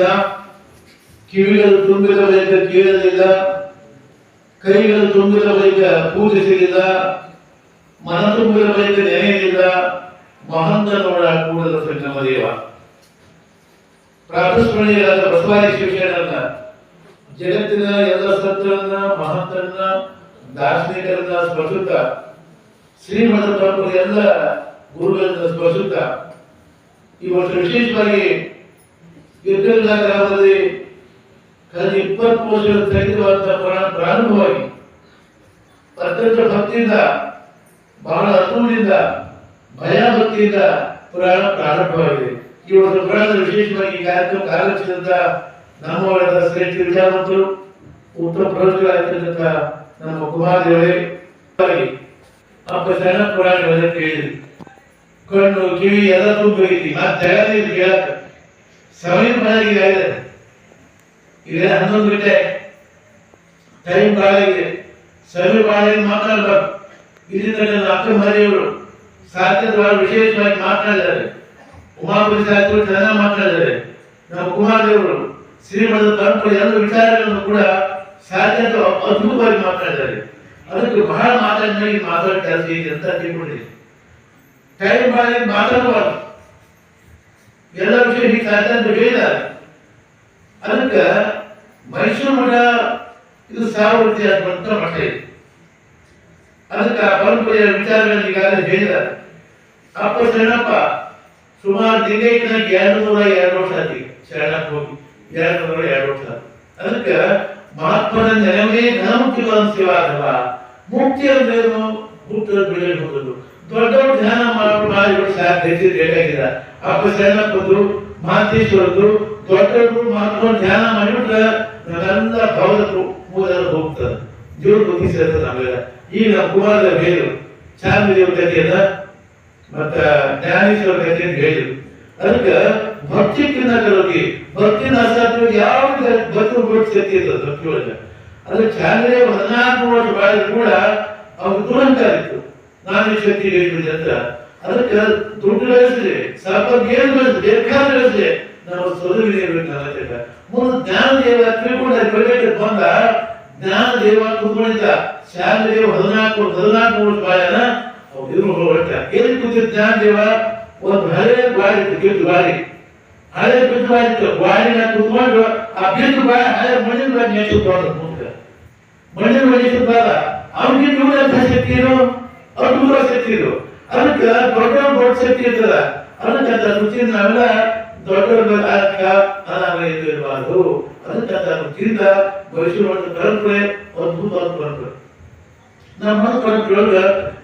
ನೋಡಲಿಲ್ಲ ಕಿವಿಗಳು ತುಂಬಿದ ಕೇಳಲಿಲ್ಲ ಕೈಗಳು ತುಂಬಿದ ಬಳಿಕ ಪೂಜಿಸಲಿಲ್ಲ, ಮನ ತುಂಬಿದ ಬಳಿಕ ನೆನೆಯಲಿಲ್ಲ, ಮಹಂತ ನೋಡ ಕೂಡಲ ಸಂಗಮ ದೇವ ಪ್ರಾತಸ್ಮರಣೀಯರಾದ ಬಸವಾದಿ ಶಿವಶರಣರನ್ನ ಜಗತ್ತಿನ ಎಲ್ಲ ಸತ್ತರನ್ನ ಮಹಂತರನ್ನ ದಾರ್ಶನಿಕರನ್ನ ಸ್ಪರ್ಶುತ್ತ ಶ್ರೀಮಠ ಪರಂಪರೆ ಎಲ್ಲ ಗುರುಗಳನ್ನ ಸ್ಪರ್ಶುತ್ತ ಈ ವರ್ಷ ವಿಶೇಷವಾಗಿ ಗಿರ್ಗಲ್ಲ ಗ್ರಾಮದಲ್ಲಿ ಕಳೆದ ಇಪ್ಪತ್ತು ವರ್ಷಗಳ ತೆರೆದಿರುವಂತಹ ಪ್ರಾರಂಭವಾಗಿ ಅತ್ಯಂತ ಭಕ್ತಿಯಿಂದ, ಬಹಳ ಅನುಭವದಿಂದ ಭಯ ಭಕ್ತಿಯಿಂದ ಪುರಾಣ ಪ್ರಾರಂಭವಾಗಿದೆ. ಈ ಒಂದು ಪುರಾಣದ ವಿಶೇಷವಾಗಿ ಕಾರ್ಯಕ್ರಮ ಆಲೋಚಿಸಿದಂತ ನಮ್ಮ ಶ್ರೇಷ್ಠ ವಿಚಾರವಂತರು ಉತ್ತಮ ಪ್ರವೃತ್ತಿಗಳಾಗಿರ್ತಕ್ಕಂತ ನಮ್ಮ ಕುಮಾರದೇವರೇ ಅಪ್ಪ ಸಣ್ಣ ಪುರಾಣಗಳನ್ನು ಕೇಳಿದ್ರಿ. ಕಣ್ಣು ಕಿವಿ ಎಲ್ಲ ತುಂಬಿದ್ರಿ ಮತ್ತೆ ಜಗತ್ತಿಗೆ ಕೇಳಕ್ಕ ಸಮಯ ಮನೆಗೆ ಇದೆ. ಹನ್ನೊಂದು ಗಂಟೆ. ಟೈಮ್ ಬಾಳಾಗಿದೆ ಇದೆ ಬಾಳಾಗಿ ಮಾತಾಡಬಾರ್ದು ಇಲ್ಲಿ ನನ್ನ ಅಕ್ಕ ಮರಿಯವರು ಬಹಳ ವಿಶೇಷವಾಗಿ ಮಾತನಾಡಿದ್ದಾರೆ ಉಮಾಪುರಿ ಸಾಹಿತ್ಯಗಳು ಚೆನ್ನಾಗಿ ಮಾತನಾಡಿದ್ದಾರೆ ನಮ್ಮ ಕುಮಾರದೇವರು ಶ್ರೀಮಠದ ಪರಂಪರೆ ಎಲ್ಲ ವಿಚಾರಗಳನ್ನು ಕೂಡ ಸಾಧ್ಯತೆ ಅದ್ಭುತವಾಗಿ ಮಾತನಾಡಿದ್ದಾರೆ ಅದಕ್ಕೆ ಬಹಳ ಮಾತಾಡಿದ ಮಾತಾಡೋ ಕೆಲಸ ಇದೆ ಅಂತ ತಿಳ್ಕೊಂಡಿದ್ದೀನಿ. ಟೈಮ್ ಬಾಳಿ ಮಾತಾಡಬಾರ್ದು. ಎಲ್ಲ ವಿಷಯ ಹೀಗೆ ಸಾಧ್ಯ ಅಂತ ಹೇಳಿದ್ದಾರೆ ಅದಕ್ಕೆ ಮೈಸೂರು ಮಠ ಇದು ಸಾವಿರ ಮಂತ್ರ ಮಠ ಇದೆ. ಅದಕ್ಕೆ ಆ ಪರಂಪರೆಯ ವಿಚಾರಗಳನ್ನು ಈಗಾಗಲೇ ಹೇಳಿದ್ದಾರೆ. ಅಪ್ಪ ಶರಣಪ್ಪ ಸುಮಾರು ಲಿಂಗೈಕ್ಯನಾಗ ಎರಡು ನೂರ ಎರಡು ವರ್ಷ ಆಗಿ ಶರಣಪ್ಪ ಹೋಗಿ. ಎರಡು ನೂರ ಎರಡು ವರ್ಷ ಅದಕ್ಕ ಮಹಾತ್ಮನ ನೆನವೇ ಘನಮುಕ್ತಿ ಸೇವಾದವ. ಮುಕ್ತಿ ಅಂದ್ರೇನು ಹುಟ್ಟು ಬೆಳೆ ಹೋಗೋದು ದೊಡ್ಡ ದೊಡ್ಡ ಧ್ಯಾನ ಮಾಡಿ ಸಾಧ್ಯ ಬೇಕಾಗಿಲ್ಲ. ಅಪ್ಪ ಶರಣಪ್ಪದ್ದು ಮಹಾಂತೇಶ್ವರದ್ದು ದೊಡ್ಡ ದೊಡ್ಡ ಧ್ಯಾನ ಮಾಡಿಬಿಟ್ರೆ ನಾವೆಲ್ಲ ಭವದ ಮೂಲ ಹೋಗ್ತದೆ. ದೇವ್ರ ಬುದ್ಧಿ ಸೇರ್ತದೆ ನಮ್ಗೆಲ್ಲ. ಈಗ ನಮ್ಮ ಕುಮಾರ ಹೇಳಿದ್ರು. ಚಾಂದ್ರದೇವ್ರ ಕಥೆಯನ್ನ ಮತ್ತ ಜ್ಞಾನೇಶ್ವರ ಅಂತ ಹೇಳಿದ್ರು. ಅದಕ್ಕೆ ಭಕ್ತಿ ಕಿನ್ನಕರೋಗಿ ಭಕ್ತಿ ಅಸಾಧ್ಯ ಯಾವ್ದು ಭಕ್ತಿ ಬಿಟ್ಟು ಶಕ್ತಿ ಇರ್ತದೆ ಭಕ್ತಿ ಒಳಗೆ ಅದಕ್ಕೆ ಚಾಂದ್ರದೇವ್ ಹದಿನಾಲ್ಕು ಕೂಡ ಅವ್ರು ದುರಂತ ನಾನು ಶಕ್ತಿ ಹೇಳಿಬಿಡಿ ಅಂತ. ಅದಕ್ಕೆ ದುಡ್ಡು ಗಳಿಸಿದ್ರೆ ಸಾಕಾಗಿ ಏನು ಗಳಿಸಿದೆ ಬೇಕಾದ್ರೆ ನಾವು ಸೊದಗಿರಿ ಇರ್ಬೇಕು ಅನ್ನೋದಕ್ಕೆ ಮುಂದೆ ಜ್ಞಾನ ದೇವ ತಿಳ್ಕೊಂಡ, ಪ್ರವೇಶ ಬಂದ ಜ್ಞಾನ ದೇವ ಕುತ್ಕೊಂಡಿದ್ದ. ಶಾಲೆ ದೇವ ಹದಿನಾಲ್ಕು ಹದಿನಾಲ್ಕು ವರ್ಷ ಬಾಯನ ಇವರು ಹೊರಟ ಎಲ್ಲಿ ಕೂತಿದ್ದ ಜ್ಞಾನ ದೇವ ಒಂದು ಹಳೆ ಬಾರಿ ಗಿಟ್ಟು ಗಾಡಿ. ಹಳೆ ಬಿದ್ದು ಗಾಡಿ ಬಾಯಿನ ಕುತ್ಕೊಂಡು ಆ ಬಿದ್ದು ಬಾಯ ಹಳೆ ಮಣ್ಣಿನ ಗಾಡಿ ನೆಚ್ಚಿಕೊಂಡು ಮುಂದೆ. ಮಣ್ಣಿನ ಮನುಷ್ಯ ಬಾರ ಅವ್ನಿಗೆ ಶಕ್ತಿ ಇರು ಅವ್ರು ದೂರ ಶಕ್ತಿ ಅದಕ್ಕೆ ದೊಡ್ಡ ದೊಡ್ಡ ಶಕ್ತಿ ಇರ್ತದ ಅದಕ್ಕೆ ಅಂತ ರುಚಿ ನಾವೆಲ್ಲ ದೊಡ್ಡ ಅಕ್ಕ ಆಕ ಇದು ಇರಬಾರ್ದು ಅದಕ್ಕೆ ಅಂತ ರುಚಿಯಿಂದ ಭವಿಷ್ಯ ಪರಂಪರೆ ಅದ್ಭುತವಾದ ಪರಂಪರೆ ನಮ್ಮ ಮನ ಪರಂಪರೆ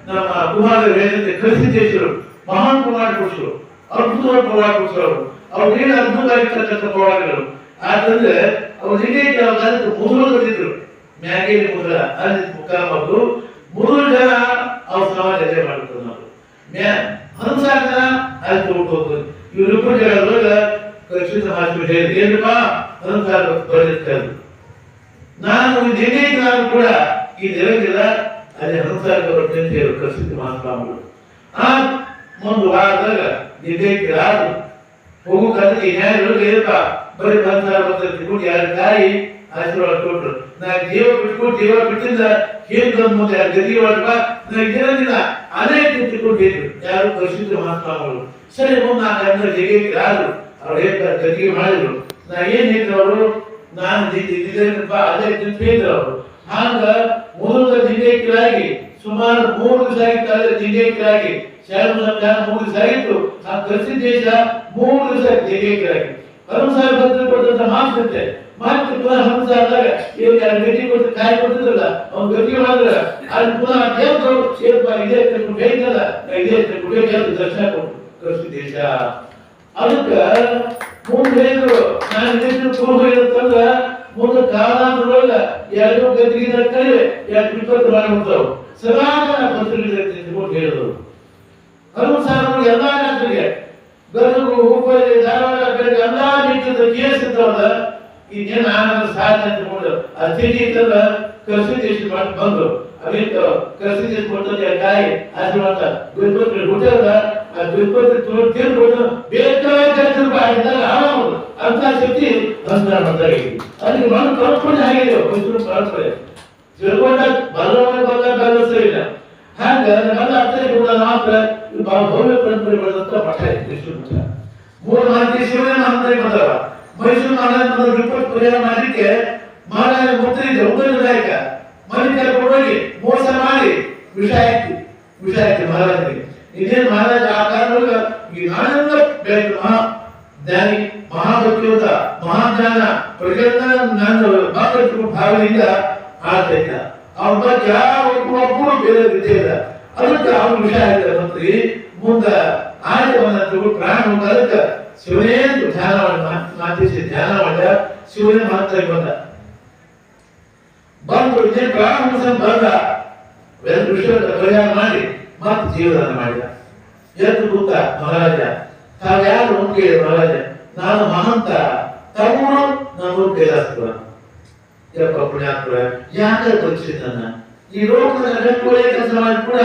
ನಮ್ಮ ಕುಮಾರ ವೇದಂತೆ ಕಲಿಸಿದ್ದೇಶರು ಮಹಾನ್ ಕುಮಾರ ಪುರುಷರು, ಅದ್ಭುತವಾದ ಪವಾಡ ಪುರುಷರು ಅವರು. ಏನು ಅದ್ಭುತವಾಗಿರ್ತಕ್ಕಂಥ ಪವಾಡಗಳು ಆದ್ರೆ ಅವ್ರು ಇಡೀ ಅದಕ್ಕೆ ಮೊದಲು ಬಂದಿದ್ರು. ಮ್ಯಾಗೇರಿ ಮುದ್ರ ಅಲ್ಲಿ ಮುಖ ಮತ್ತು ಮೂರು ಜನ ಅವ್ರ ಸಮಾಜ ಜೊತೆ ಮಾಡ್ತಾರೆ ನಾವು ಮ್ಯಾ ಹನ್ಸಾರ ಅಲ್ಲಿ ಹೋಗ್ಬೋದು ಇವ್ರಿಬ್ಬರು ಜನ ಕೃಷಿ ಸಮಾಜ ಹೇಳಿದ್ರು ಏನಪ್ಪ ಹನ್ಸಾರ ಬರೆದಿರ್ತಾರೆ ನಾನು ನಾನು ಕೂಡ ಈ ಅನುಸಾರ ಅಲ್ಲಿ ಹನುಸಾರ ಬರ್ತೇನೆ ಕೃಷಿ ಮಹಾಸ್ವಾಮಿಗಳು ಆ, ಒಂದು ವಾರದಾಗ ರಾದು ಹೋಗು ನ್ಯಾಯ ಏನಪ್ಪ? ಬರೀ ಹನ್ಸಾರ ಬರ್ತೈತಿ ಯಾರು ತಾಯಿ ಆಶೀರ್ವಾದ ಕೊಟ್ರು ನಾ ಜೀವ ಬಿಟ್ಕೊಂಡು ಜೀವ ಬಿಟ್ಟಿದ್ದ ಏನ್ ಬಂದ್ ಮುಂದೆ ಗದಿ ಒಳಗ ನಾ ಇರೋದಿಲ್ಲ ಅದೇ ತಿಳ್ಕೊಂಡಿದ್ರು ಯಾರು ಕೃಷಿ ಮಹಾಸ್ವಾಮಿಗಳು ಸರಿ ಮುಂದೆ ನಾನು ಅಂದ್ರೆ ಜಗಕ್ಕೆ ಯಾರು ಅವ್ರು ಹೇಳ್ತಾರೆ ಗದಿಗೆ ಮಾಡಿದ್ರು? ನಾ ಏನ್ ಹೇಳಿದ್ರು ಅವರು? ನಾನು ದಿದ್ದೇನಪ್ಪ ಅದೇ ತಿಂತಿದ್ರು ಅವರು. ಹಂಗ ಮೂರು ಜಿಲ್ಲೆಕ್ಕಾಗಿ ಸುಮಾರು ಮೂರು ದಿವಸ ಆಗಿತ್ತು. ಅದೇ ಜಿಲ್ಲೆಕ್ಕಾಗಿ ಶಾಲೆ ಮೂರು ದಿವಸ ಆಗಿತ್ತು. ಆ ಕೃಷಿ ದೇಶ ಮೂರು ದಿವಸ ಜಿಲ್ಲೆಕ್ಕಾಗಿ ಸಾಹೇಬ್ ಭದ್ರ ಕೊಟ್ಟಂತ ಮಾತಿರುತ್ತೆ ಮತ್ತೆ ಪುನಃ ಹನುಸಾರದಾಗ ಇವ್ರು ಯಾರು ಗಟ್ಟಿ ಕೊಟ್ಟು ಕಾಯಿ ಕೊಟ್ಟಿದ್ರಲ್ಲ ಅವ್ನು ಗಟ್ಟಿ ಮಾಡಿದ್ರ. ಅಲ್ಲಿ ಪುನಃ ದೇವ್ರು ಸೇರ್ಪ, ಇದೇ ತಿಳ್ಕೊಂಡು ಬೇಕಲ್ಲ, ಇದೇ ತಿಳ್ಕೊಂಡು ಬೇಕಂತ ದರ್ಶನ ಕೊಟ್ಟು ದೇಶ. ಅದಕ್ಕೆ ಮುಂದೆ ಹೇಳಿದ್ರು. ನಾನು ಇದಕ್ಕೆ ಪೂರ್ವ ಇರುತ್ತಂದ್ರ ಮುಂದೆ ಕಾಲಾಂತರೊಳಗ ಎರಡು ಗದ್ದಿಗಿದ ಕಲಿವೆ ಎರಡು ಬಿಟ್ಟು ಮಾಡ್ಬಿಡ್ತಾವ ಸದಾಕಾಲ ಪತ್ರಿಕೆ ತಿಳ್ಕೊಂಡು ಹೇಳಿದ್ರು. ಅನುಸಾರ ಸಾರು ಎಲ್ಲಾ ರಾಜರಿಗೆ ಗದಗು, ಹುಬ್ಬಳ್ಳಿ, ಧಾರವಾಡ ಬೆಳಗ್ಗೆ ಎಲ್ಲಾ ಕೇಸ್ ಇರ್ತಾವಲ್ಲ ಜನ ಸಾಧ್ಯ ಅಂತಕೊಂಡು ಚೀಟಿ ಇತ್ತಂದ್ರ ದೇಶ ಮಾಡಿ ಬಂದ್ರು. ಅವಿತ್ತು ಕೃಷಿ ದೇಶ ಕೊಟ್ಟಂತ ಕಾಯಿ ಅಂತ ಗುರುಪತ್ರ ಹುಟ್ಟದ ಆ ತಿರುಪತಿ ತಿರುಪತಿ ಬೇಕಾದ ತಿರುಪಾಡಿದಾಗ ಆರಾಮ ಅಂತ ಶಕ್ತಿ ಬಂದ ಮಾಡ್ತಾರೆ ಅದಕ್ಕೆ ಮಣ್ಣು ಕಲ್ಪನೆ ಆಗಿದೆ ಮೈಸೂರು ಪರಂಪರೆ ತಿಳ್ಕೊಂಡ ಬಲ್ಲವನ ಬಲ್ಲ ಬೆಲ್ಲಸ ಇಲ್ಲ. ಹಂಗ ನನ್ನ ಅರ್ಥ ಮಾತ್ರ ಭವ್ಯ ಪರಂಪರೆ ಬೆಳೆದಂತ ಮಠ ಇದೆ. ಮೂರು ನಾಲ್ಕು ಶಿವನ ಬಂದವ ಮೈಸೂರು ಮಹಾರಾಜ ವಿಪತ್ತು ಪರಿಹಾರ ಮಾಡಲಿಕ್ಕೆ ಮಹಾರಾಜ ಮುತ್ತರಿಗೆ ಉದಯ ನಾಯಕ ಮನೆ ಕೊಡೋಗಿ ಮೋಸ ಮಾಡಿ. ವಿಷ ಹಾಕಿ ವಿಷ ಹಾಕಿ ಮಹಾರಾಜರಿಗೆ ಇದೇನು ಮಹಾರಾಜ ಆ ಕಾರಣದಾಗ ಈ ನಾನೆಲ್ಲ ಬೇಕು ಮಹಾ ಜ್ಞಾನಿ ಮಹಾಭಕ್ತಿಯುತ ಮಹಾಜ್ಞಾನ ಪ್ರಜ್ಞಾನ ಮಾತಾಡ್ತಿರುವ ಭಾವನೆಯಿಂದ ಇದ್ದ ಅವನ ಬಗ್ಗೆ ಯಾವ ಒಬ್ಬರು ಬೇರೆ ವಿದ್ಯೆ ಇಲ್ಲ. ಅದಕ್ಕೆ ಅವ್ರ ವಿಷಯ ಆಯ್ತು ಮಂತ್ರಿ ಮುಂದೆ ಆಯ್ತು ತಗೊಂಡು ಪ್ರಾಣ ಅದಕ್ಕೆ ಶಿವನೇ ಧ್ಯಾನ ಮಾತಿಸಿ ಧ್ಯಾನ ಮಾಡಿದ ಶಿವನೇ ಮಾತ್ರ ಬಂದ ಬಂದು ಇದೇ ಪ್ರಾಣ ಬಂದ ಒಂದು ವಿಷಯದ ಮಾಡಿ, ಮತ್ತೆ ಜೀವದಾನ ಮಾಡಿದ. ಎದ್ದು ಕೂತ ಮಹಾರಾಜ. ತಾವ್ಯಾರು ಕೇಳಿದ ಮಹಾರಾಜ, ನಾನು ಮಹಂತ. ತಮ್ಮನು ನಾನು ಕೈಲಾಸಪುರ ಯಪ್ಪ ಪುಣ್ಯಾತ್ಮರ, ಯಾಕೆ ಪರಿಸ್ಥಿತಿ ನನ್ನ? ಈ ಲೋಕದ ಗಟ್ಟುಗಳೇ ಕೆಲಸ ಮಾಡಿ ಕೂಡ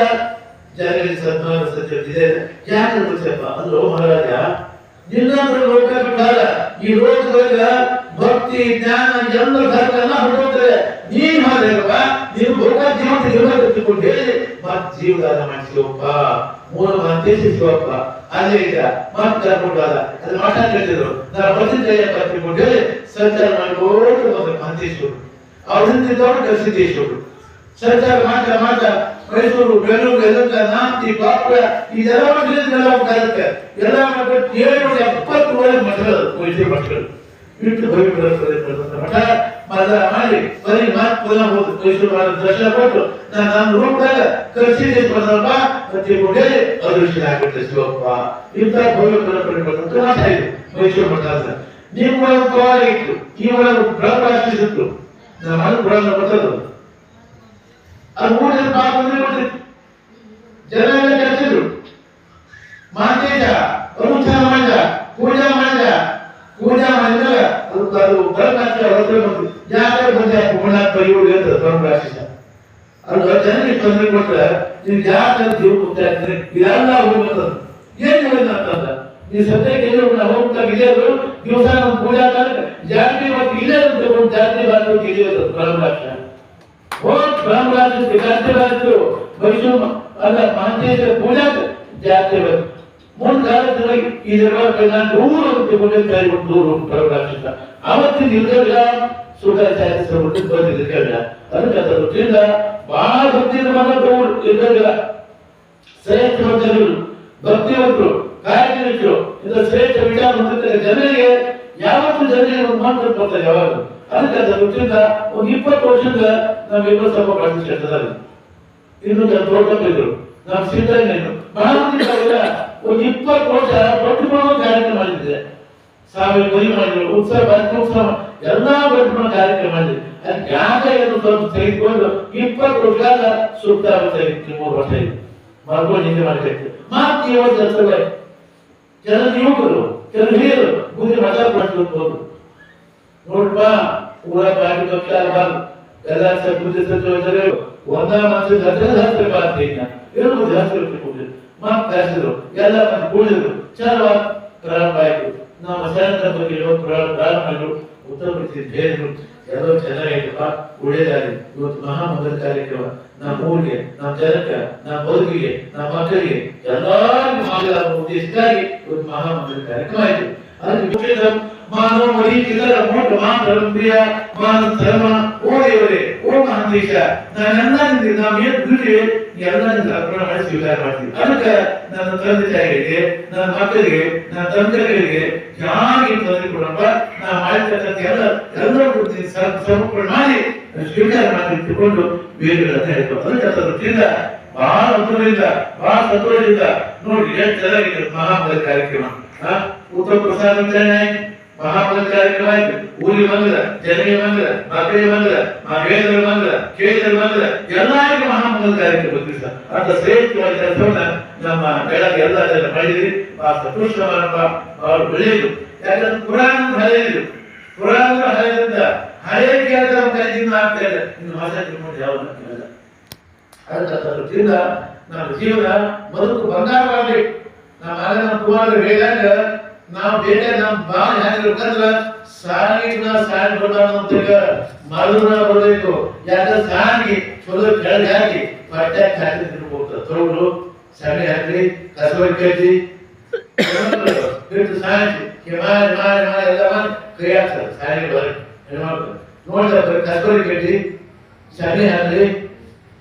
ಜಾಗರಿ ಸನ್ಮಾನ ಸತ್ಯ ಇದೆ. ಯಾಕೆ ಪರಿಸ್ಥಿತಿಯಪ್ಪ ಅಂದ್ರು ಮಹಾರಾಜ ನಿನ್ನಂತರ ಲೋಕ ಬಿಟ್ಟಾಗ ಈ ಲೋಕದಾಗ ಭಕ್ತಿ ಜ್ಞಾನ ಎಲ್ಲ ಧರ್ಮನ ಹೊರಟೋಗ್ತದೆ ನೀನ್ ಮಾಡಿರಪ್ಪ ನೀನು ಲೋಕ ಜೀವನ ಜೀವನ ತಿಳ್ಕೊಂಡು ಹೇಳಿ ಮತ್ ಜೀವದಾನ ಮಾಡಿಸಿವಪ್ಪ ಮೂಲ ಮಂದಿ ಶಿವಪ್ಪ ಅಲ್ಲೇ ಇದ್ದ ಮತ್ ಕರ್ಕೊಂಡು ಅದ ಅದು ಮಠ ಕಟ್ಟಿದ್ರು ನಾನು ಬದ್ರಿಕಾಯ ತಿಳ್ಕೊಂಡು ಹೇಳಿ ಸಂಚಾರ ಮಾಡ್ಕೊಂಡು ಬಂದ ಮಂತೇಶ್ವರು ಅವ್ರಿಂದ ದೊಡ್ಡ ಕಸಿದ್ದೇಶ್ವರು ಸಂಚಾರ ಮಾಡ್ತಾ ಮಾಡ್ತಾ ಮೈಸೂರು ಬೆಂಗಳೂರು ಎಲ್ಲ ನಾಂತಿ ಬಾಪುರ ಇದೆಲ್ಲ ಮಠದಿಂದ ಕಾಲಕ್ಕೆ ಎಲ್ಲ ಮಠ ಏಳ್ನೂರ ಎಪ್ಪತ್ತು ಒಳ್ಳೆ ಮಠಗಳು ಮೈಸೂರು ಮಠಗಳು. ಇಟ್ಟು ಹೋಗಿ ಬರುತ್ತದೆ ಮಠ ಮದ ಮಾಡಿ ಬರೀ ಮಾತು ಪುನಃ ಹೋಗಿ ಮೈಸೂರು ಮಠದ ದರ್ಶನ ಕೊಟ್ಟು ನಾನು ನನ್ನ ರೂಪದಾಗ ಕಳಿಸಿದೆ ಬಂದಪ್ಪ ತಿಳ್ಕೊಂಡೆ ಅದೃಷ್ಟ ಆಗುತ್ತೆ ಶಿವಪ್ಪ. ಇಂಥ ಭವ್ಯ ಪರಂಪರೆ ಬಂದಂತ ಮಠ ಇದು, ಮೈಸೂರು ಮಠ ಅಂತ. ನಿಮ್ಮ ಒಳಗೆ ಪವಾಡ ಇತ್ತು ಈ ಒಳಗೆ ಬ್ರಹ್ಮಾಶಿಸಿತ್ತು ನಮ್ಮ ಮನೆ ಪುರಾಣ ಬರ್ತದ್ದು ಅದು ಮೂರು ಜನ ಪಾಪ ಅಂದ್ರೆ ಕೊಟ್ಟಿತ್ತು ಜನ ಎಲ್ಲ ಕರೆಸಿದ್ರು ಮಾತೇಜ ಅನುಷ್ಠಾನ ಮಾಡಿದ ಪೂಜಾ ಮಾಡಿದ ಪೂಜಾ ಮಾಡಿದಾಗ ಅದು ಅದು ಬ್ರಹ್ಮಾಶ ಹೊರಗೆ ಬಂತು ಯಾಕೆ ಬಂದೆ ಪೂರ್ಣಾತ್ಮ ಇವರು ಅಂತ ಬ್ರಹ್ಮರಾಶಿಸ ಅದು ಜನರಿಗೆ ತೊಂದರೆ ಕೊಟ್ರೆ ನೀವು ಯಾಕೆ ಜೀವ ಮುಕ್ತ ಆಗ್ತದೆ ಇದೆಲ್ಲ ಹೋಗಿ ಬರ್ತದೆ ಏನ್ ಹೇಳಿದ ಅಂತಂದ ನೀವು ಸದ್ಯಕ್ಕೆ ಎಲ್ಲರೂ ನಾವು ಹೋಗ್ತಾ ಇದೇರು ದಿವಸ ನಮ್ಮ ಪೂಜಾ ಕಾಲಕ್ಕೆ ಜಾತಿ ಮತ್ತು ಇಲ್ಲೇ ಅಂತ ಒಂದು ಜಾತಿ ಬಾಂಧವ ತಿಳಿಯೋದು ಬ್ರಹ್ಮರಾಶ ಹೋಗ್ ಬ್ರಹ್ಮರಾಜ ಬಾಂಧವರು ಮೈಸೂರು ಅಲ್ಲ ಮಹಂತೇಶ್ವರ ಪೂಜಾ ಜಾತ್ರೆ ಬಂತು. ಮುಂದೆ ಕಾಲದಲ್ಲಿ ಇದರ ನಾನು ದೂರ ತಗೊಂಡು ಕೈ ಬಿಟ್ಟು ದೂರ ಬ್ರಹ್ಮರಾಕ್ಷಸ ಅವತ್ತಿನ ಇಲ್ದಲ್ಲ ಸುಖಾಚಾರ್ಯ ಬಂದು ಬಂದಿದ್ದ ಕೇಳ ಅದಕ್ಕೆ ಅದರ ಗೊತ್ತಿಲ್ಲ. ಬಹಳ ಭಕ್ತಿಯಿಂದ ಬಂದವರು ಇದ್ದಾಗ ಶ್ರೇಷ್ಠ ಭಕ್ತರು ಭಕ್ತಿವಂತರು ಕಾಯಕನಿಕರು ಇಂಥ ಶ್ರೇಷ್ಠ ವಿಚಾರ ಹೊಂದಿದ್ದ ಜನರಿಗೆ ಯಾವತ್ತೂ ಜನರಿಗೆ ಒಂದು ಕೊಡ್ತಾರೆ ಯಾವಾಗ ಅದಕ್ಕೆ ಅದರ ವೃತ್ತಿಯಿಂದ ಒಂದು ಇಪ್ಪತ್ತು ವರ್ಷದಿಂದ ನಾವಿಬ್ಬರು ಸ್ವಲ್ಪ ಕಳಿಸಿರ್ತದಲ್ಲಿ ಇನ್ನು ತೋಟಕ್ಕಿದ್ರು ನಾವು ಸಿದ್ಧಂಗರು ಮಹಾಮಂತ್ರಿಗಳ ಒಂದು ಇಪ್ಪತ್ತು ವರ್ಷ ಪ್ರತಿಭಾ ಕಾರ್ಯಕ್ರಮ ಮಾಡಿದ್ದೆ. ಸಾವಿರ ಬರಿ ಮಾಡಿದ್ರು, ಉತ್ಸವ ಉತ್ಸವ ಎಲ್ಲಾ ಪ್ರತಿಭಾ ಕಾರ್ಯಕ್ರಮ ಮಾಡಿದ್ದೆ. ಅದಕ್ಕೆ ಯಾಕೆ ಏನು ಸ್ವಲ್ಪ ತೆಗೆದುಕೊಂಡು ಇಪ್ಪತ್ತು ವರ್ಷ ಸೂಕ್ತ ಆಗುತ್ತೆ. ಮೂರು ವರ್ಷ ಇದೆ ಮಾಡ್ಕೊಂಡು ಹಿಂದೆ ಮಾಡ್ಬೇಕು ಮಾತು ಇವತ್ತು ಕೆಲಸವೇ ಕೆಲವು ಯುವಕರು, ಕೆಲವು ಹಿರಿಯರು ಮುಂದೆ ಮಜಾ ಮಾಡ್ಕೊಂಡು ನೋಡ್ಪ ಊರ ಪಾಟಿ ಪಕ್ಷ ಬಾರ್ದು ಎಲ್ಲ ಪೂಜೆ ಸಚಿವರು ಒಂದ ಮಾತ್ರ ಜಾಸ್ತಿ ಬಾರ್ತಿ ಬಾರ್ತೀಗ ಜಾಸ್ತಿ ಹತ್ತಿರ ಕೂಡಿದ್ರು ಮಾತು ಕಳಿಸಿದ್ರು ಎಲ್ಲ ಮಂದಿ ಕೂಡಿದ್ರು. ಚಲೋ ಪ್ರಾರಂಭ ಆಯ್ತು. ನಾವು ಶಾಂತ ಬಗ್ಗೆ ಪ್ರಾರಂಭ ಮಾಡಿದ್ರು ಉತ್ತರ ಪ್ರದೇಶ ಹೇಳಿದ್ರು ಎಲ್ಲೋ ಚೆನ್ನಾಗಿತ್ತಪ್ಪ ಒಳ್ಳೇದಾಗಿ ಇವತ್ತು ಮಹಾ ಮೊದಲ ಕಾರ್ಯಕ್ರಮ. ನಮ್ಮ ಊರಿಗೆ, ನಮ್ಮ ಜನಕ್ಕೆ, ನಮ್ಮ ಬದುಕಿಗೆ, ನಮ್ಮ ಮಕ್ಕಳಿಗೆ, ಎಲ್ಲರಿಗೂ ಮಾಡಲಾಗುವ ಉದ್ದೇಶಕ್ಕಾಗಿ ಇವತ್ತು ಮಹಾ ಕಾರ್ಯಕ್ರಮ ಆಯ್ತು. ಅದಕ್ಕೆ ಮಾನವ ಮರಿ ಇದರ ಮೊಟ್ಟ ಮಾತ್ರ ಪ್ರಿಯ ಮಾನ ಧರ್ಮ ಓ ದೇವರೇ ಓ ಮಹಾಂತೇಶ ನಾನೆಲ್ಲ ನಿಂಗೆ ನಾವು ಏನ್ ದುಡ್ಡಿವೆ ಎಲ್ಲ ನಿಂಗೆ ಅರ್ಪಣೆ ಮಾಡಿ ಸ್ವೀಕಾರ ಮಾಡ್ತೀವಿ. ಅದಕ್ಕೆ ನನ್ನ ತಂದೆ ತಾಯಿಗಳಿಗೆ ನನ್ನ ಮಕ್ಕಳಿಗೆ ನನ್ನ ತಂದೆಗಳಿಗೆ ಯಾರಿಗೆ ತೊಂದರೆ ಕೊಡಪ್ಪ? ನಾ ಮಾಡಿರ್ತಕ್ಕಂಥ ಎಲ್ಲ ಎಲ್ಲರೂ ಸಮರ್ಪಣೆ ಮಾಡಿ ಸ್ವೀಕಾರ ಮಾಡಿ ತಿಳ್ಕೊಂಡು ಬೇರೆಗಳನ್ನ ಹೇಳ್ಕೊಂಡು ಅದಕ್ಕೆ ಅದರ ವೃತ್ತಿಯಿಂದ ಬಹಳ ಅನುಕೂಲದಿಂದ ಬಹಳ ಸಂತೋಷದಿಂದ. ನೋಡಿ ಎಷ್ಟು ಚೆನ್ನಾಗಿದೆ ಮಹಾಮದ ಕಾರ್ಯಕ್ರಮ. ಆ, ಉತ್ತರ ಪ್ರಸಾದ ವಿತರಣೆ. ಆಯ್ತು ಊರಿಗೆ ಬಂದ್ರ, ಜನರಿಗೆ ಬಂದ್ರ, ಮಕ್ಕಳಿಗೆ ಬಂದ್ರ ಮಹೇಂದ್ರ ಬಂದ್ರ ಕೇಳಿದರ ಬಂದ್ರ ಎಲ್ಲರಿಗೂ ಕಾರ್ಯಕ್ರಮ ಗೊತ್ತಿಲ್ಲ ಅಂತ ಶ್ರೇಷ್ಠವಾದ ಕೆಲಸವನ್ನ ನಮ್ಮ ಬೆಳಗ್ಗೆ ಎಲ್ಲ ಜನ ಮಾಡಿದ್ರಿ. ಆ ಸಂತೋಷ ಅವರು ಒಳ್ಳೆಯದು ಯಾಕಂದ್ರೆ ಪುರಾಣ ಹಳೆಯದು ಪುರಾಣ ಹಳೆಯದಿಂದ ಹಳೆಯ ಕೆಲಸ ಕೈಯಿಂದ ಆಗ್ತಾ ಇಲ್ಲ ಇನ್ನು ಹೊಸ ತಿಳ್ಕೊಂಡು ಅದಕ್ಕೆ ಅದರಿಂದ ನಮ್ಮ ಜೀವನ ಬದುಕು ಬಂಗಾರವಾಗಿ ನಮ್ಮ ಮಗ ನಮ್ಮ ಕುಮಾರ ಹೇಳಿದಾಗ ನಾವು ಬೇಟೆ ನಮ್ಮ ಬಾಳ ಹೆಂಗಿರ್ಬೇಕಂದ್ರ ಸಾಲಿನ ಸಾಲಿ ಬರ್ಬಾರ್ದು ಅಂತ ಮರುನ ಬರಬೇಕು. ಯಾಕಂದ್ರೆ ಸಾಲಿಗೆ ಚಲೋ ಕೆಳಗೆ ಹಾಕಿ ಪಟ್ಟ ಹಾಕಿ ತಿರ್ಬೋದು ತೊಗೊಂಡು ಸಗಣಿ ಹಾಕಿ ಕಸ ಕೇಳ್ತಿ ಬಿಟ್ಟು ಮಾಡಿ ಕೈ ಸಗಣಿ ಹಾಕಿ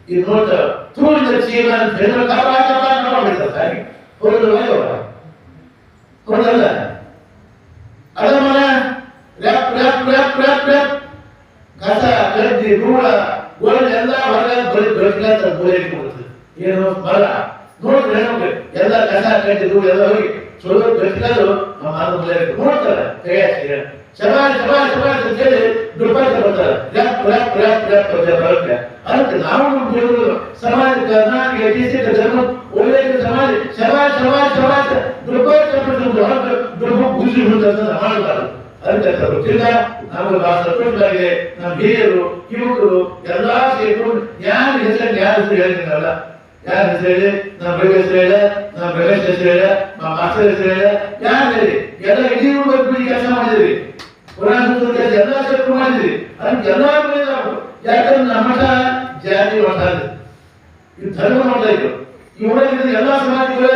ಇದು ನೋಡ್ತಾರೆ ಅದ ಮನ rap rap rap rap rap ಕಸ ಗದ್ದಿ ಧೂಳ ಗೋಲ್ ಎಲ್ಲ ಹೊರಗೆ ಬರೀ ಬೆಳಕಿಲ್ಲ ಗೋಲಿ ಕೊಡುತ್ತೆ ಏನು ಮರ ನೋಡ್ರಿ ಹೆಣ್ಮಕ್ಳು ಎಲ್ಲ ಕಸ ಗದ್ದಿ ಧೂಳ ಎಲ್ಲ ಹೋಗಿ ಚಲೋ ಬೆಳಕಿಲ್ಲ ನಮ್ಮ ಮಾತು ಗೋಲಿ ನೋಡ್ತಾರೆ. ಕೈ ಹಾಕಿ ಶಬಾಷ್ ಶಬಾಷ್ ಶಬಾಷ್ ಅಂತ ಹೇಳಿ ದುರ್ಬಾಧ ಬರ್ತಾರೆ ರ್ಯಾಪ್ ರ್ಯಾಪ್ ರ್ಯಾಪ್ ಅಂತ ಬರುತ್ತೆ ಅದಕ್ಕೆ ನಾವು ನಮ್ಮ ದೇವರು ಸಮಾಜ ಕರ್ನಾಟಕ ದೇಶದ ಜನ್ಮ ಒಳ್ಳೆಯ ಸಮಾಜ ಶಬಾಷ್ ಶಬಾಷ್ ಶಬಾಷ್ ದುರ್ಬಾಧ ದುರ್ಬ ಗುಜಿ ಅಂತ ಮಾಡಬಾರದು. ಅದಕ್ಕೆ ಗೊತ್ತಿಲ್ಲ ನಮಗೆ ಬಹಳ ಸಂತೋಷವಾಗಿದೆ ನಮ್ಮ ಹಿರಿಯರು, ಯುವಕರು, ಎಲ್ಲಾ ಸೇರ್ಕೊಂಡು, ಯಾರು ಹೆಸರು ಯಾರು ಹೆಸರು ಹೇಳ್ತೀನಲ್ಲ ಯಾರ ಹೆಸರು ಹೇಳಿ? ನಮ್ಮ ರವಿ ಹೆಸರು ಹೇಳ? ನಮ್ಮ ಹೆಸರು ಹೇಳ? ನಮ್ಮ ಮಾಸ್ಟರ್ ಹೇಳ? ಯಾರು ಹೇಳಿ? ಎಲ್ಲ ಇಡೀ ಬಗ್ಗೆ ಕೆಲಸ ಮಾಡಿದಿರಿ ಪುರಾಣ ಕೆಲಸ ಎಲ್ಲ ಸೇರ್ಕೊಂಡು ಮಾಡಿದ್ರಿ ಅದಕ್ಕೆ ಎಲ್ಲ ನಾವು ಯಾಕಂದ್ರೆ ನಮ್ಮ ಜಾತಿ ಮಠ. ಇದು ಧರ್ಮ ಮಠ ಇದು. ಈ ಎಲ್ಲಾ ಸಮಾಜಗಳು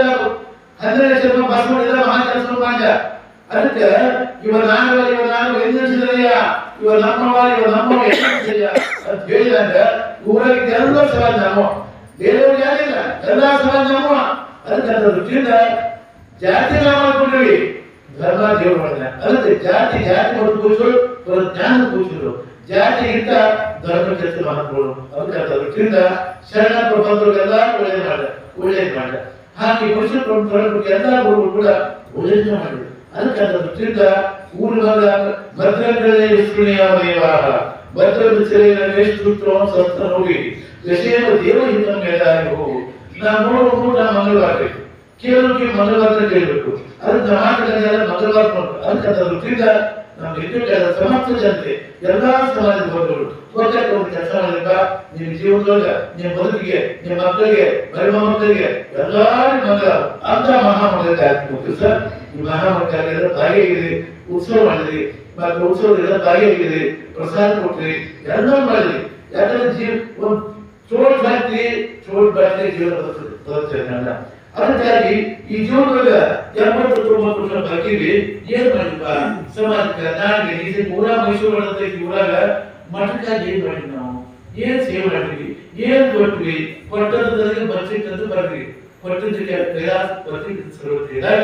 ಲಕ್ಷ ಬಸ್ ಮಾಡಿದ್ರೆ ಮಹಾ ಕೆಲಸ ಮಾಡ ಅದಕ್ಕೆ ಇವ ನಾನು ಇವ ನಾನು ಎನ್ನಿಸಿದಯ್ಯ ಇವ ನಮ್ಮವ ಇವ ನಮ್ಮವ ಎನ್ನಿಸಿದಯ್ಯ ಅಂತ ಹೇಳಿದಾಗ ಊರಾಗಿದ್ದ ಎಲ್ಲ ಸಮಾಜ ನಮ್ಮ ಬೇರೆಯವ್ರು ಯಾರಿಲ್ಲ ಎಲ್ಲಾ ಸಮಾಜ ನಮ್ಮ. ಅದಕ್ಕೆ ಅದರ ದೃಷ್ಟಿಯಿಂದ ಜಾತಿ ನಾವು ಮಾಡ್ಕೊಂಡ್ರಿ ಧರ್ಮ ದೇವರು ಮಾಡಿದ ಅದಕ್ಕೆ ಜಾತಿ ಜಾತಿ ಹೊರತು ಕೂರಿಸೋರು ಅವರ ಜ್ಞಾನ ಕೂರಿಸೋರು ಜಾತಿಗಿಂತ ಧರ್ಮ ಕೆಲಸ ಮಾಡ್ಕೊಳ್ಳು ಅದಕ್ಕೆ ಅದರ ದೃಷ್ಟಿಯಿಂದ ಶರಣ ಪ್ರಬಂಧಗಳೆಲ್ಲ ಒಳ್ಳೆಯ ಮಾಡ ಒಳ್ಳೇದು ಮಾಡ ಹಾಗೆ ಕೃಷಿ ಪ್ರಬಂಧಗಳು ಎಲ್ಲ ಗುರುಗಳು ಕೂಡ ಒಳ್ಳೇದು ಮಾಡಿದ್ರು. ಅದಕ್ಕೆ ಅದರ ದೃಷ್ಟಿಯಿಂದ ಊರಿನ ಭದ್ರಗಳೇ ವಿಸ್ಮೃಣೀಯ ದೇವಾಹ ಭದ್ರದ ಸೆರೆಯಲ್ಲಿ ಸೂತ್ರವ ಸತ್ತ ನೋಡಿ ಯಶೇವ ದೇವ ಹಿಂದ ಮೇಲಾಗಿ ಹೋಗು. ನಾವು ನೋಡಬೇಕು ನಾನು ಮಂಗಳವಾರಬೇಕು ಕೇಳೋಕೆ ಮಂಗಳವಾರ ಕೇಳಬೇಕು ಅದು ಮಾತುಗಳೆಲ್ಲ ಮಂಗಳವಾರ ಮಾಡ್ಬೇಕು ಅದಕ್ಕೆ ಉದ್ರಿಂದ ನಮ್ಮ ಎದುರು ಸಮಸ್ತ ಜನತೆ. ಎಲ್ಲಾ ಸಮಾಜದ ಬಂಧುಗಳು ಒಂದು ಕೆಲಸ ಮಾಡಿದ ನಿಮ್ಮ ಜೀವನದೊಳಗ ನಿಮ್ಮ ಬದುಕಿಗೆ ನಿಮ್ಮ ಮಕ್ಕಳಿಗೆ ಮರಿ ಎಲ್ಲಾರು ಮಂಗಳ. ಅಂತ ಮಹಾಮಂಗಳ ಕಾರ್ಯಕ್ರಮ ಸರ್? ಈ ಮಹಾಮಂಗಳ ಕಾರ್ಯಕ್ರಮ ಭಾಗಿಯಾಗಿದೆ ಉತ್ಸವ ಮಾಡಿದ್ರಿ. ಮತ್ತೆ ಉತ್ಸವದೆಲ್ಲ ಭಾಗಿಯಾಗಿದೆ ಪ್ರಸಾದ ಕೊಟ್ರಿ. ಎಲ್ಲ ಮಾಡಿದ್ರಿ. ಯಾಕಂದ್ರೆ ಜೀವ ಚೋಟ್ ಹಾಕಿ ಚೋಟ್ ಬಾಕಿ ಜೀವನ ನನ್ನ ಅದಕ್ಕಾಗಿ ಈ ಜೀವನದಾಗ ಎಂಬತ್ತು ತೊಂಬತ್ತು ವರ್ಷ ಬಾಕಿವಿ ಏನ್ ಮಾಡಿಪ್ಪ ಸಮಾಜಕ್ಕೆ, ನಾಡಿಗೆ ಇದು ಪೂರಾ ಮೈಸೂರು ಈ ಊರಾಗ ಮಠಕ್ಕಾಗಿ ಏನ್ ಮಾಡಿದ್ವಿ ನಾವು? ಏನ್ ಸೇವೆ ಮಾಡಿದ್ವಿ? ಏನ್ ಕೊಟ್ವಿ? ಕೊಟ್ಟದ್ರಿಗೆ ಬರ್ಸಿಟ್ಟದ್ದು ಬರ್ರಿ ಕೊಟ್ಟದಕ್ಕೆ ಪ್ರಯಾಸ ಬರ್ತಿದ್ದ ಸರ್ವತ್ತಿದಾಗ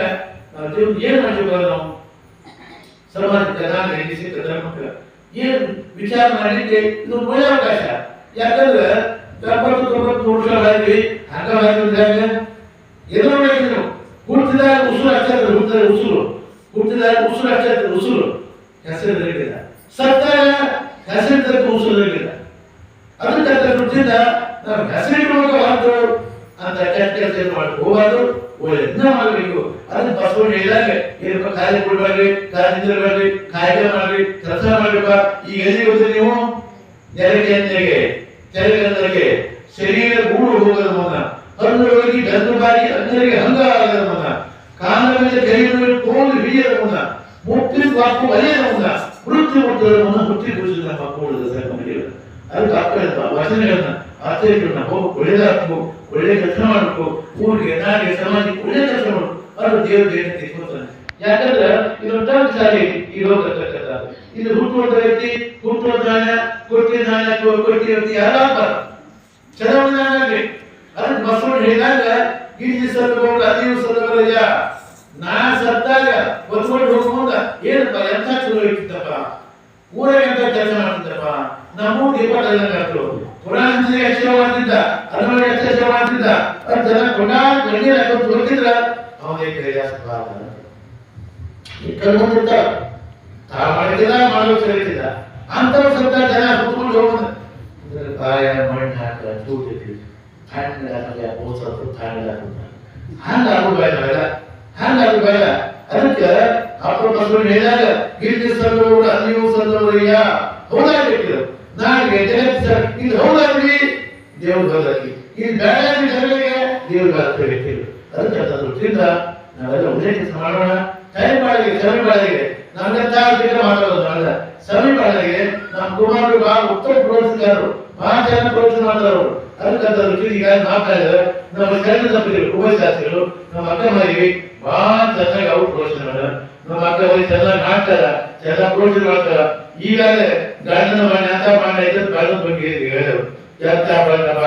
ನಾವು ಜೀವನ ಏನ್ ಮಾಡಿದ್ವಿ ನಾವು? ಸಮಾಜಕ್ಕೆ ಧರ್ಮಕ್ಕೆ ಏನ್ ವಿಚಾರ ಮಾಡಲಿಕ್ಕೆ ಇದು ಒಳ್ಳೆ ಅವಕಾಶ. ಯಾಕಂದ್ರೆ ಆದ್ವಿ ಏನೋ ಏನೋ ಮಾಡಿದ್ರು ಹುಟ್ಟಿದಾಗ ಉಸುರು ಹಚ್ಚದ ಹುಟ್ಟಿದಾಗ ಉಸುರು. ಉಸುರು ಹೆಸರು ಇರಲಿಲ್ಲ ಸತ್ತಾಗ ಹೆಸರಿದ್ದಕ್ಕೆ ಉಸುರು ಇರಲಿಲ್ಲ ಅದಕ್ಕೆ ಹುಟ್ಟಿದ ನಾವು ಹೊರತು ಅಂತ ಕೆಟ್ಟ ಕೆಲಸ ಮಾಡಿ ಹೋಗೋದು ಒಳ್ಳೆದನ್ನ ಮಾಡಬೇಕು. ಅದನ್ನ ಬಸವಣ್ಣ ಹೇಳಿದಾಗ ಏನಪ್ಪ ಕಾಯಿಲೆ ಕೊಡಬೇಡ್ರಿ ಕಾಯಿ ನಿಂದಿರ್ಬೇಡ್ರಿ ಕಾಯಿಲೆ ಮಾಡ್ರಿ ಕೆಲಸ ಮಾಡ್ಬೇಕ ಈಗ ಎಲ್ಲಿ ನೀವು? ತೆರಿಗೆ ತೆರಿಗೆ ತೆರೆಗೆ ಶರೀರ ಗೂಡು ಹೋಗದ ಮುನ್ನ ಹಣ್ಣುಗಳಿಗೆ ಗಂಧು ಬಾರಿ ಅಂಗರಿಗೆ ಹಂಗ ಆಗದ ಮುನ್ನ ಕಾಲ ಮೇಲೆ ಕೈ ಮೇಲೆ ತೋಳು ಹಿಡಿಯದ ಮುನ್ನ ಮುಕ್ತಿ ವಾಕು ಅಲೆಯ ಮುನ್ನ ಮೃತ್ಯು ಮುಟ್ಟದ ಮುಕ್ತಿ ಹುಟ್ಟಿ ನಮ್ಮ ಮಕ್ಕಳು ಅದಕ್ಕೆ ಅಪ್ಪ ವಚನಗಳನ್ನ ಆಚರಣೆಗಳನ್ನ ಹೋಗಿ, ಒಳ್ಳೇದಾಗಬೇಕು, ಒಳ್ಳೆ ಕೆಲಸ ಮಾಡಬೇಕು, ಊರಿಗೆ, ನಾಡಿಗೆ, ಸಮಾಜಕ್ಕೆ ಒಳ್ಳೆ ಕೆಲಸ ಮಾಡಬೇಕು. ಅದು ದೇವರು ದೇಹ ತಿಳ್ಕೊತಾನೆ ಯಾಕಂದ್ರೆ ಇದು ಸಾರಿ ಈ ಲೋಕ ಇದು ಹುಟ್ಟುವಂತ ವ್ಯಕ್ತಿ ಹುಟ್ಟುವ ದಾನ ಕೊಟ್ಟಿ ದಾನ ವ್ಯಕ್ತಿ ಯಾರಾಗ ಚಲವನ್ನಾಗಲಿ ಅದಕ್ಕೆ ಬಸವಣ್ಣ ಹೇಳಿದಾಗ ಇಲ್ಲಿ ಸತ್ತೋಗ ಅದಿವು ಸತ್ತೋಗ ನಾ ಸತ್ತಾಗ ಹೊತ್ಕೊಂಡು ಹೋಗ್ಕೊಂಡ, ಏನಪ್ಪ ಎಂತ ಚಲೋ ಇಟ್ಟಿದ್ದಪ್ಪ ಊರಾಗ ಎಂತ ಕೆಲಸ ಮಾಡ್ತಿದ್ದಪ್ಪ? ನಮ್ಮ ದೀಪ ಆಯ್ತು ಪುರಾಣ ಎಷ್ಟು ಮಾಡ್ತಿದ್ದ ಹನುಮಾನ ಎಷ್ಟು ಮಾಡ್ತಿದ್ದ ಅದು ಜನ ಕೊಂಡ ಗಣ್ಯರ ತೋರಿಸಿದ್ರ ಅವನೇ ಕೈಲಾಸ ಬಾಲ ಇಟ್ಕೊಂಡ್ಬಿಟ್ಟ ತಾ ಮಾಡಿದ ಮಾಡೋ ಸರಿತಿದ್ದ ಅಂತವ್ ಸತ್ತ ಜನ ಕುತ್ಕೊಂಡು ಹೋಗೋದು. ಬಾಯ ಮಣ್ಣು ಹಾಕಿದ್ರೆ ತೂಟಿದ್ವಿ ಹಣ್ಣು ಹಾಕಲ್ಲ ಬೋಸತ್ತು ತಾಂಡ ಹಂಗ ಆಗುಬೇಡ ಹಂಗ ಆಗುಬೇಡ ಅದಕ್ಕೆ ಅಪ್ಪ ಬಸವಣ್ಣ ಹೇಳಿದಾಗ ಗಿರಿಜಿ ಸಲ್ಲವರು ಅಲ್ಲಿಯೂ ಸಲ್ಲವರಯ್ಯ ಹೌದಾಗಬೇಕಿದ್ರು ನಾಳೆ ಸರ್ ಇದು ಹೌದಾಗ್ಲಿ ದೇವ್ರ ಬದಲಾಗಿ ಇದು ಬೇಡ ದೇವ್ರ ಬೇಕಿದ್ರು ಅದಕ್ಕೆ ಅದರ ದೃಷ್ಟಿಯಿಂದ ನಾವೆಲ್ಲ ಒಂದೇ ಕೆಲಸ ಮಾಡೋಣ ಟೈಮ್ ಬಾಳಿಗೆ ಸರಿ ಬಾಳಿಗೆ ನಮ್ಗೆ ಮಾಡೋದು ನಾಳೆ ಸರಿ ನಮ್ಮ ಕುಮಾರರು ಬಹಳ ಉತ್ತರ ಬಹಳ ಪ್ರವಚನ ಮಾಡಿದವರು. ಅದಕ್ಕೆ ಅದಕ್ಕಂತ ಈಗ ಇದ್ದಾರೆ? ನಮ್ಮ ಕೆಲಸ ತಪ್ಪಿದ್ರು ಉಪಶಾಸ್ತ್ರಿಗಳು ನಮ್ಮ ಅಕ್ಕ ಮನೆಗೆ ಬಹಳ ಚೆನ್ನಾಗಿ ಅವರು ಪ್ರವಚನ ಮಾಡ್ಯಾರ ನಮ್ಮ ಅಕ್ಕ ಹೋಗಿ ಚೆನ್ನಾಗಿ ಮಾಡ್ತಾರ ಚೆನ್ನಾಗಿ ಪ್ರವಚನ ಮಾಡ್ತಾರ. ಈಗಾಗಲೇ ಗಂಡನ ಮನೆ ಅಂತ ಮಾಡಿ ಗಂಡನ ಬಗ್ಗೆ ಹೇಳಿದರು. ಎಂತ ಬಂದಪ್ಪ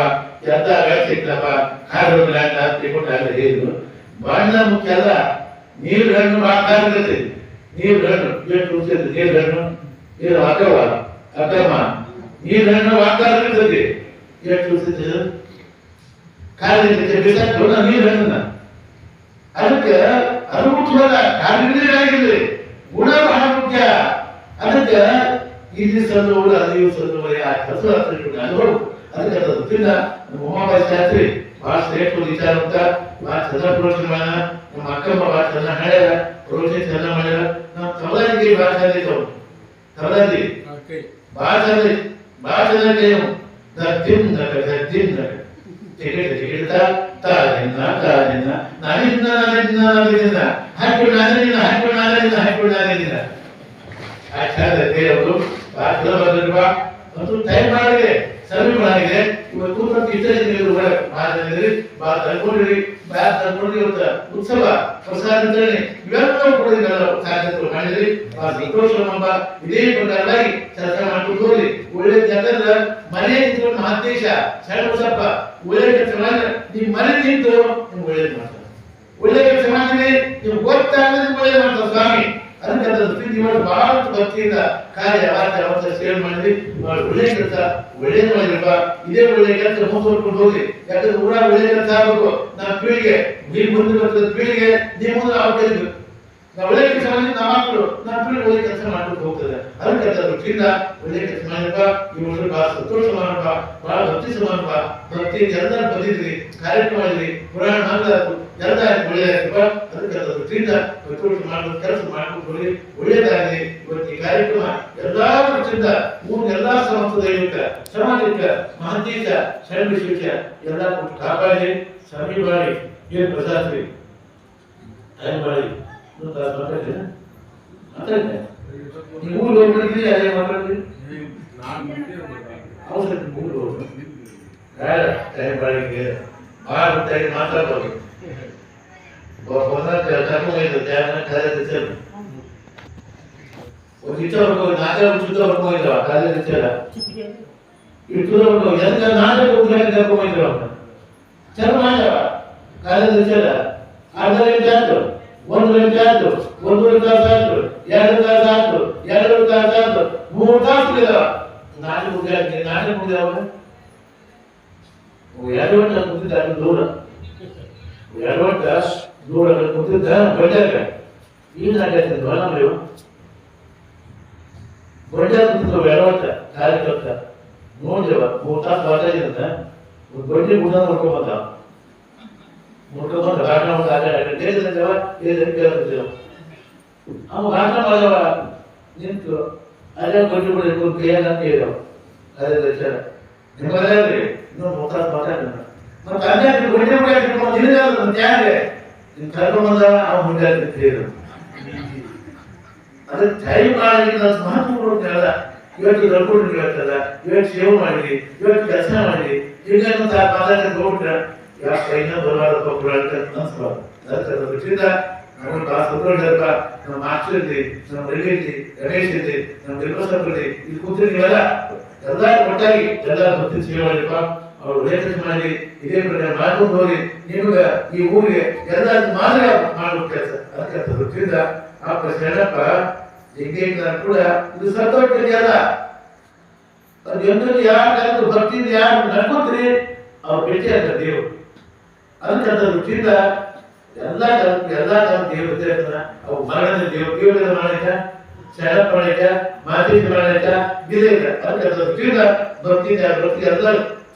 ಎಂತ ಸಿಕ್ತಪ್ಪ ಕಾಡು ಅಂತ ಆಗಲಿ ಹೇಳಿದ್ರು. ಬಣ್ಣ ಮುಖ್ಯ ಅಲ್ಲ ನೀರು ಹಣ್ಣು ಇರ್ತೈತಿ ನೀರು ಹಣ್ಣು ಎಷ್ಟು ನೀರು ಹಣ್ಣು ನೀರು ಅಕ್ಕವ ಅಕ್ಕಮ್ಮ ನೀರು ಹಣ್ಣು ಎಷ್ಟು ಕಾಲಿಗೆ ನೀರು ಹಣ್ಣನ್ನ. ಅದಕ್ಕೆ ಕಾರ್ಯಗಳೇ ಆಗಿರ್ಲಿ ಗುಣ ಬಹಳ ಮುಖ್ಯ. ಅದಕ್ಕೆ ಇಲ್ಲಿ ಸಲ್ಲುವುದು ಅಲ್ಲಿಯೂ ಸಲ್ಲುವ ಹಸು ಹಸಿರು ಅನುಭವ ಅದಕ್ಕೆ ಅದು ಗೊತ್ತಿಲ್ಲ. ನಮ್ಮ ಉಮಾಬಾಯಿ ಶಾಸ್ತ್ರಿ ಬಹಳ ಶ್ರೇಷ್ಠ ವಿಚಾರ ಅಂತ. ಬಹಳ ಚೆನ್ನಾಗಿ ಮಾಡ್ಯಾರ ನಮ್ಮ ಅಕ್ಕಮ್ಮ ಬಹಳ ಚೆನ್ನಾಗಿ ಹೇಳ್ಯಾರ ಪ್ರೋತ್ಸಾಹ ಚೆನ್ನಾಗಿ ಮಾಡ್ಯಾರ. ನಮ್ಮ ತವಲಾಗಿ ಬಹಳ ಚೆನ್ನಾಗಿ ತವಲಾಗಿ ಬಹಳ ಚೆನ್ನಾಗಿ. ಬಹಳ ಚೆನ್ನಾಗಿ ಕೈಯವು ದತ್ತಿನ್ ನಗ ದತ್ತಿನ್ ನಗ ಟಿಕೆಟ್ ಟಿಕೆಟ್ ತಾ ತಾನಿನ್ನ ತಾನಿನ್ನ ನಾನಿನ್ನ ನಾನಿನ್ನ ನಾನಿನ್ನ ಹಾಕೊಂಡು ನಾನಿನ್ನ ಹಾಕೊಂಡು ನಾನಿನ್ನ ಹಾಕೊಂಡು ನಾನಿನ್ನ ಆಚಾರ್ಯ ದೇವರು ಬಂದಿರುವ ಮತ್ತು ಟೈಮ್ ಮಾಡಿದೆ ಸರ್ವೆ ಮಾಡಿದೆ ಇವತ್ತು ಇತರೆ ಮಾಡಿದ್ರಿ ಬಾ ತಗೊಂಡ್ರಿ ಬಾ ತಗೊಂಡ್ರಿ ಇವತ್ತು ಉತ್ಸವ, ಪ್ರಸಾದ ವಿತರಣೆ ಇವೆಲ್ಲವೂ ಕೂಡ ಸಾಧ್ಯತೆಗಳು ಕಾಣಿದ್ರಿ ಬಾ ಸಂತೋಷ ಹಬ್ಬ ಇದೇ ಪ್ರಕಾರವಾಗಿ ಚರ್ಚೆ ಮಾಡ್ಕೊಂಡು ಹೋಗ್ರಿ ಒಳ್ಳೆ ಜನರ ಮನೆ ನಿಂತ್ಕೊಂಡು ಮಹಾದೇಶ ಸಣ್ಣ ಬಸಪ್ಪ, ಒಳ್ಳೆ ಕೆಲಸ ಮಾಡಿದ್ರೆ ನಿಮ್ ಮನೆ ನಿಂತು ನಿಮ್ಗೆ ಒಳ್ಳೇದು ಮಾಡ್ತಾರೆ. ಒಳ್ಳೆ ಕೆಲಸ ಮಾಡಿದ್ರೆ ನೀವು ಗೊತ್ತಾಗದೆ ಒಳ್ಳೇದು ಮಾಡ್ತಾರೆ ಸ್ವಾಮಿ. ಅದಕ್ಕೆ ಅದರ ಮಾಡಿ ಬಹಳ ಭಕ್ತಿಯಿಂದ ಕಾರ್ಯ ಆಚೆ ಅವತ್ತ ಸೇವೆ ಬಹಳ ಒಳ್ಳೆ ಕೆಲಸ ಒಳ್ಳೇದು ಮಾಡಿರಪ್ಪ ಇದೇ ಒಳ್ಳೆ ಕೆಲಸ ಮುಂದುವರ್ಕೊಂಡು ಹೋಗಿ ಯಾಕಂದ್ರೆ ಊರ ಒಳ್ಳೆ ಕೆಲಸ ಆಗ್ಬೇಕು. ನಮ್ಮ ಪೀಳಿಗೆ ನೀವು ಮುಂದೆ ಬರ್ತದ ಪೀಳಿಗೆ ನೀವು ಮುಂದೆ ನಾವು ಒಳ್ಳೆ ಕೆಲಸ ಮಾಡಿ ನಮ್ಮ ಮಕ್ಕಳು ನಮ್ಮ ಒಳ್ಳೆ ಕೆಲಸ ಮಾಡ್ಕೊಂಡು ಹೋಗ್ತದೆ. ಅದಕ್ಕೆ ಅದರ ವೃತ್ತಿಯಿಂದ ಒಳ್ಳೆ ಕೆಲಸ ಮಾಡಪ್ಪ ಈ ವರ್ಷ ಬಹಳ ಸಂತೋಷ ಮಾಡಪ್ಪ ಬಹಳ ಭಕ್ತಿ ಸಮಾನಪ್ಪ ಭಕ್ತಿ ಎಲ್ಲರೂ ಬಂದಿದ್ರಿ, ಕಾರ್ಯಕ್ರಮ ಮಾಡಿದ್ರಿ, ಪುರಾಣ ಮಾಡಲಾದ್ರು ಎಲ್ಲ ಒಳ್ಳೆಯಪ್ಪ ಅದಕ್ಕೆ ಅದರ ವೃತ್ತಿಯಿಂದ ಸಂತೋಷ ಮಾಡೋದು ಕೆಲಸ ಮಾಡ್ಕೊಂಡು ಒಳ್ಳೆಯದಾಗಲಿ ಇವತ್ತು ಈ ಕಾರ್ಯಕ್ರಮ ಎಲ್ಲಾ ವೃತ್ತಿಯಿಂದ ಮೂರು ಎಲ್ಲಾ ಸಮಸ್ತ ದೈವಿಕ ಸಾಮಾಜಿಕ ಮಹಂತೀಶ ಶರಣ ವಿಶೇಷ ಎಲ್ಲ ಕಾಪಾಡಿ ಸಮೀಪಾಡಿ ಮಾಡಿ, ಏನ್ ಪ್ರಸಾದ್ರಿ ಟೈಮ್ ಮಾಡಿ. ನೀವು ಊರಿಗೆ ಹೋಗ್ಬಿಟ್ಟಿದ್ದೀರಿ ಅದೇ ಮಾತಾಡ್ತೀರಿ ಅವಸರ ಊರಿಗೆ ಹೋಗ್ಬಿಡಿ ಬೇಡ ಟೈಮ್ ಬಾಳಿಗೆ ಭಾಳ ಟೈಮ್ ಮಾತಾಡ್ಬೋದು ಒಂದೊಂದು ಕರ್ಕೊಂಡು ಧ್ಯಾನ ಕಾರ್ಯ ಒಂದು ಇಷ್ಟವರೆಗೂ ನಾಟಕ ಉಚಿತವರೆಗೂ ಹೋಗಿದ್ದಾವ ಕಾರ್ಯ ವಿಚಾರ. ಇಷ್ಟವರೆಗೂ ಎಂತ ನಾಟಕ ಉದ್ಯೋಗ ಕರ್ಕೊಂಡು ಹೋಗಿದ್ದಾವ ಚೆನ್ನಾಗಿ ಮಾಡ್ಯಾವ ಕಾರ್ಯ ವಿಚಾರ ಅರ್ಧ ಗಂಟೆ ಆಯ್ತು? ಒಂದು ಗಂಟೆ ಆಯ್ತು ಒಂದೂವರೆ ತಾಸು ಆಯ್ತು ಎರಡು ತಾಸು ಆಯ್ತು, ಎರಡು ತಾಸು ಆಯ್ತು ಮೂರು ತಾಸು ಇದಾವ ನಾಟಕ ಉದ್ಯೋಗ ನಾಟಕ ಉದ್ಯೋಗ ಎರಡು ಗಂಟೆ ಅಲ್ಲಿ ದೂರ. ಎರಡು ಗಂಟೆ ದೂರ ಕೂತಿದ್ದ ಬಡ್ಯಾಗ ಈಗ ನಾಟಕ ನಾವು ಬಡ್ಯಾಗ ಕೂತಿದ್ದ ಎರಡು ಗಂಟೆ ಕಾರ್ಯಕರ್ತ ನೋಡಿದವ ಮೂರು ತಾಸು ಒಂದು ಬಡ್ಡಿ ಗುಣ ನೋಡ್ಕೊಂಡ್ ಭಾಷಣ ಒಂದು ದೇಶದವ ಕೇಳ್ತಿದ್ದೇವ ಅವ ಭಾಷಣ ಮಾಡವ ನಿಂತು ಅದೇ ಕೊಟ್ಟು ಬಿಡಬೇಕು ಕೈಯಾಗ ಅಂತ ಹೇಳಿದವ ಅದೇ ವಿಚಾರ. ನಿಮ್ಮಲ್ಲಿ ಇನ್ನೊಂದು ಮೂರು ತಾಸು ಮಾತಾಡಿದ ಮತ್ತೆ ಅದೇ ಬಿಡಿ ಇಟ್ಕೊಂಡು ನಿನಗೆ ಮತ್ತೆ ಯಾರೇ ನೀನು ಕರ್ಕೊಂಡು ಬಂದ ಅವ ಮುಂದೆ ಹೇಳಿದ್ರು. ಅದಕ್ಕೆ ಟೈಮ್ ಮಾಡಿ ನಾನು ಮಹತ್ವ ಕೊಡ್ತೇವಲ್ಲ ಇವತ್ತು ದೊಡ್ಡ ಹೇಳ್ತಲ್ಲ ಇವತ್ತು ಸೇವ್ ಮಾಡಿರಿ, ಇವತ್ತು ಕೆಲಸ ಮಾಡಿರಿ. ಈಗ ಮಾತಾಡಿ ಹೋಗ್ಬಿಟ್ರೆ ಯಾಕೆ ಇನ್ನೂ ಬರಬಾರ್ದಪ್ಪ ಕೊಡಾಡ್ತ ಅನ್ಸ್ಬಾರ್ದು. ಅದಕ್ಕೆ ಅದ್ರ ಬಿಟ್ಟಿದ್ದ ನಮಗೆ ಭಾಳ ಸಂತೋಷಪ್ಪ ನಮ್ಮ ಮಾಸ್ಟರ್ ನಮ್ಮ ಇದ್ರಿ ನಮ್ಮ ಎಲ್ಲ ಒಟ್ಟಾಗಿ ಎಲ್ಲ ಭಕ್ತಿ ಸೇವೆ ಮಾಡಿಪ್ಪ ಅವ್ರು ಮಾಡಿ, ಇದೇ ಪ್ರಕಾರ ಮಾಡ್ಕೊಂಡು ಹೋಗಿ ಈ ಊರಿಗೆ ಆ ಶರಣಪ್ಪ ಲಿಂಗೇಶ್ವರ ಕೂಡ ಇದು ಸತ್ತೋಗ್ತಿದೆಯಲ್ಲ ಅದು ಎಂದ್ರೆ ಯಾರ ಭಕ್ತಿಯಿಂದ ಯಾರು ನಡ್ಕೋತೀರಿ? ಅವ್ರು ಭೇಟಿ ಅದ್ರ ರುಚಿಯಿಂದ ಎಲ್ಲ ಎಲ್ಲ ದೇವತೆ ಅವು ಮರಣದ ದೇವ ದೇವರ ಮಾಡಿಕ ಶರಣಪ್ಪ ಮಾಡಿಕ ಮಾತೇಜಿ ಮಾಡಿಕ ಗಿಲೇಕ ಅದಕ್ಕೆ ಅದು ರುಚಿಯಿಂದ ಭಕ್ತಿಯಿಂದ ಭಕ್ತಿ ಎಲ್ಲ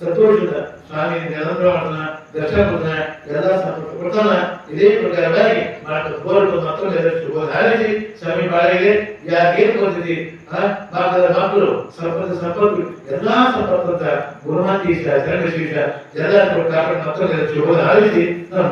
ಸಂತೋಷದಿಂದ ಸ್ವಾಮಿ ಮಾಡೋಣ ದರ್ಶನ ಎಲ್ಲ ಕೊಡ್ತಾನ ಇದೇ ಪ್ರಕಾರವಾಗಿ ಮಾಡ್ತಾ ಹೋರಾಟ ಮಾತ್ರ ಎಲ್ಲರಿಗೂ ಹೋದ ಹಾಗಾಗಿ ಸ್ವಾಮಿ ಬಾಳಿಗೆ ಯಾರಿಗೇನು ಕೊಡ್ತಿದ್ದಿ ಭಾಗದ ಮಕ್ಕಳು ಸಂಪತ್ತು ಸಂಪತ್ತು ಎಲ್ಲಾ ಸಂಪತ್ತು ಗುರುಮಾತೀಶ ಚರಣಶೀಶ ಎಲ್ಲ ಕೊಟ್ಟು ಮಾತ್ರ ಮಕ್ಕಳು ಹೋದ ಹಾಗಾಗಿ ನಾನು